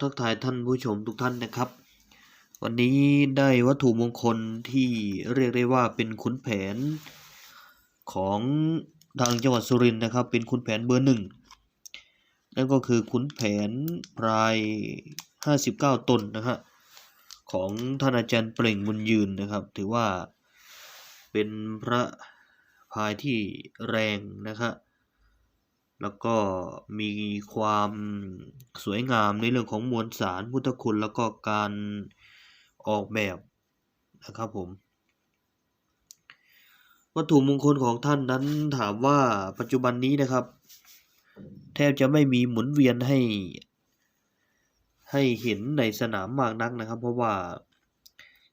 ทักทายท่านผู้ชมทุกท่านนะครับ วันนี้ได้วัตถุมงคลที่เรียกได้ว่าเป็นขุนแผนของทางจังหวัดสุรินทร์นะครับ เป็นขุนแผนเบอร์หนึ่งนั่นก็คือขุนแผนพรายห้าสิบเก้าตนนะฮะของท่านอาจารย์เปล่งบุญยืนนะครับ ถือว่าเป็นพระพายที่แรงนะครับ แล้วก็มีความสวยงามในเรื่องของมวลสารพุทธคุณ แล้วก็การออกแบบนะครับผม วัตถุมงคลของท่านนั้นถามว่าปัจจุบันนี้นะครับ แทบจะไม่มีหมุนเวียนให้ ให้เห็นในสนามมากนักนะครับ เพราะว่า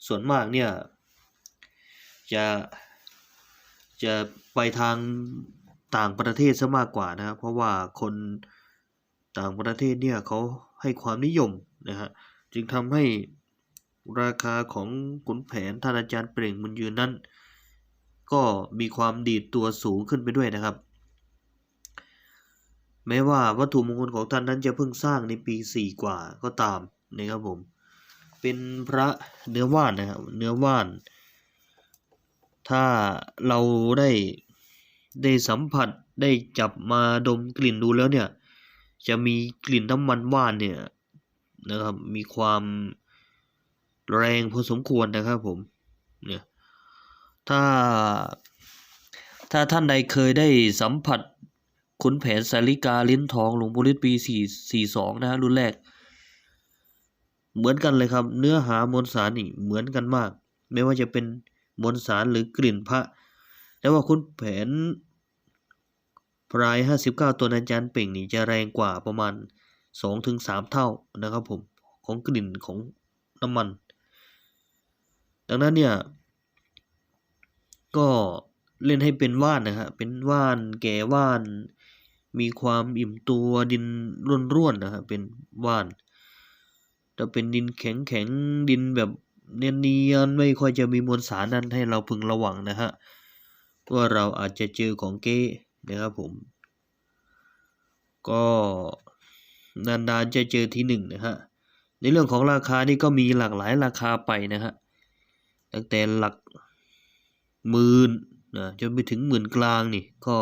ส่วนมากเนี่ย จะจะไปทาง ต่างประเทศซะมากกว่านะครับเพราะว่าคนต่างประเทศเนี่ยเขาให้ความนิยมนะฮะจึงทำให้ราคาของขุนแผนท่านอาจารย์เปล่งบุญยืนนั้น ก็มีความดีดตัวสูงขึ้นไปด้วยนะครับ แม้ว่าวัตถุมงคลของท่านนั้นจะเพิ่งสร้างในปีสี่กว่าก็ตามนะครับผม เป็นพระเนื้อว่านนะครับเนื้อว่าน ถ้าเราได้ ได้สัมผัสได้จับมาดมกลิ่นดูแล้วเนี่ย จะมีกลิ่นน้ำมันว่านเนี่ยนะครับ มีความแรงพอสมควรนะครับผมเนี่ยถ้าถ้าท่านใดเคยได้สัมผัสขุนแผนสาริกาลิ้นทองหลวงปู่ฤทธิ์ปีสี่สี่สองนะฮะรุ่นแรก เหมือนกันเลยครับ เนื้อหามวลสารนี่เหมือนกันมาก ไม่ว่าจะเป็นมวลสารหรือกลิ่นพระ แต่ว่าขุนแผน พรายห้าสิบเก้าตัวอาจารย์เป่งนี่จะแรงกว่าประมาณสองถึงสามเท่านะครับผมของกลิ่นของน้ำมัน ดังนั้นเนี่ย ก็เล่นให้เป็นว่านนะฮะเป็นว่านแก่ว่าน มีความอิ่มตัวดินร่วนๆนะฮะเป็นว่านถ้าเป็นดินแข็งๆดินแบบเนียนๆไม่ค่อยจะมีมวลสารนั้นให้เราพึงระวังนะฮะว่าเราอาจจะเจอของเก้ นะครับผม ก็นานๆจะเจอทีหนึ่งนะฮะ ในเรื่องของราคานี่ก็มีหลากหลายราคาไปนะฮะ ตั้งแต่หลักหมื่นนะจนไปถึงหมื่นกลางนี่ก็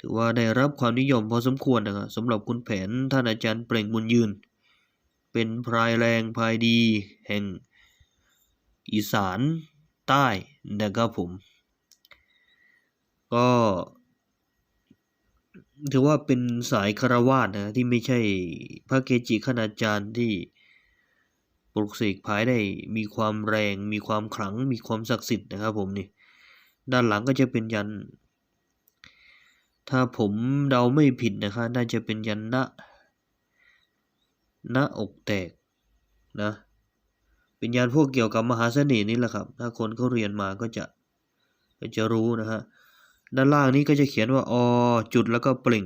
ถือว่าได้รับความนิยมพอสมควรนะครับสำหรับคุณแผนท่านอาจารย์เปล่งบุญยืน เป็นพรายแรงพรายดีแห่งอีสานใต้นะครับผม ก็ ถือว่าเป็นสายคารวาสนะที่ไม่ใช่พระเกจิคณาจารย์ที่ปลุกเสกพายได้มีความแรง มีความขลัง มีความศักดิ์สิทธิ์นะครับ ผมนี่ด้านหลังก็จะเป็นยัน ถ้าผมเดาไม่ผิดนะครับน่าจะเป็นยันณณอกแตกนะเป็นยันพวกเกี่ยวกับมหาเสน่ห์นี่แหละครับ ถ้าคนเขาเรียนมาก็จะก็จะรู้นะฮะ ด้านล่างนี้ก็จะเขียนว่าอจุดแล้วก็เปล่ง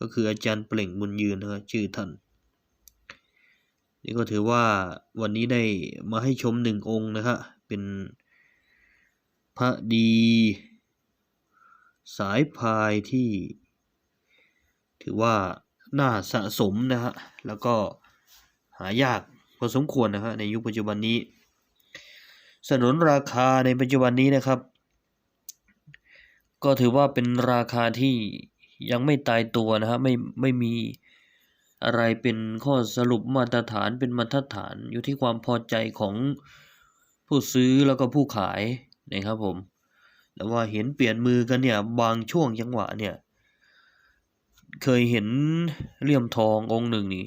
ก็คืออาจารย์เปล่งบุญยืนนะครับชื่อท่าน นี่ก็ถือว่าวันนี้ได้มาให้ชมหนึ่งองค์นะฮะเป็นพระดี สายพายที่ ถือว่าน่าสะสมนะฮะแล้วก็หายากพอสมควรนะฮะในยุคปัจจุบันนี้ สนนราคาในปัจจุบันนี้นะครับ ก็ถือว่าเป็นราคาที่ยังไม่ตายตัวนะฮะไม่ไม่มีอะไรเป็นข้อสรุปมาตรฐานเป็นมาตรฐานอยู่ที่ความพอใจของผู้ซื้อแล้วก็ผู้ขายนะครับผมแต่ว่าเห็นเปลี่ยนมือกันเนี่ยบางช่วงจังหวะเนี่ย เคยเห็นเลี่ยมทององค์หนึ่งนี่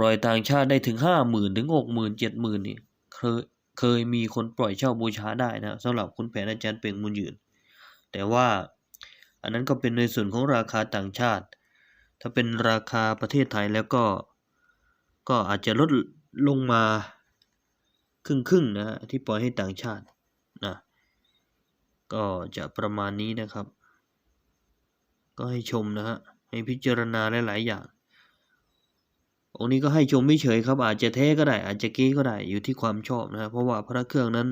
รอยต่างชาติได้ถึงห้าหมื่นถึงหกหมื่นเจ็ดหมื่นนี่เคยเคยมีคนปล่อยเช่าบูชาได้นะสำหรับคุณแผนอาจารย์เป่งมุญยืน แต่ว่าอันนั้นก็เป็นในส่วนของราคาต่างชาติ ถ้าเป็นราคาประเทศไทยแล้วก็ ก็อาจจะลดลงมาครึ่งๆนะฮะที่ปล่อยให้ต่างชาตินะก็จะประมาณนี้นะครับ ก็ให้ชมนะฮะให้พิจารณาหลายๆอย่างองค์นี้ก็ให้ชมไม่เฉยครับ อาจจะเท่ก็ได้ อาจจะเก้ก็ได้อยู่ที่ความชอบนะเพราะว่าพระเครื่องนั้น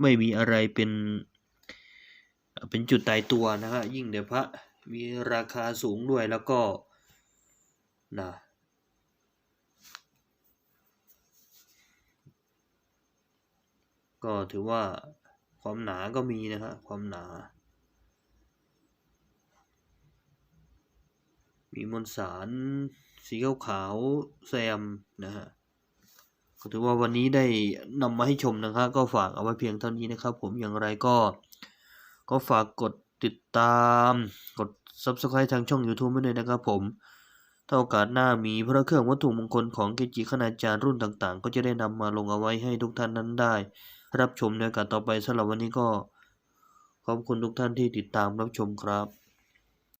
ไม่มีอะไรเป็น เป็นจุดตายตัวนะฮะยิ่งเดี๋ยวพระมีราคาสูงด้วยแล้วก็นะก็ถือว่าความหนาก็มีนะฮะความหนา มีมวลสาร สีขาวขาวแซมนะฮะก็ถือว่าวันนี้ได้นำมาให้ชมนะครับ ก็ฝากเอาไว้เพียงเท่านี้นะครับ ผมอย่างไรก็ ก็ฝากกดติดตามกด Subscribe ทางช่อง YouTube ไว้ด้วยนะครับผมถ้าโอกาสหน้ามีพระเครื่องวัตถุมงคลของเกจิคณาจารย์รุ่นต่างๆ ก็จะได้นำมาลงเอาไว้ให้ทุกท่านนั้นได้ รับชมในโอกาสต่อไปสำหรับวันนี้ก็ ขอบคุณทุกท่านที่ติดตามรับชมครับ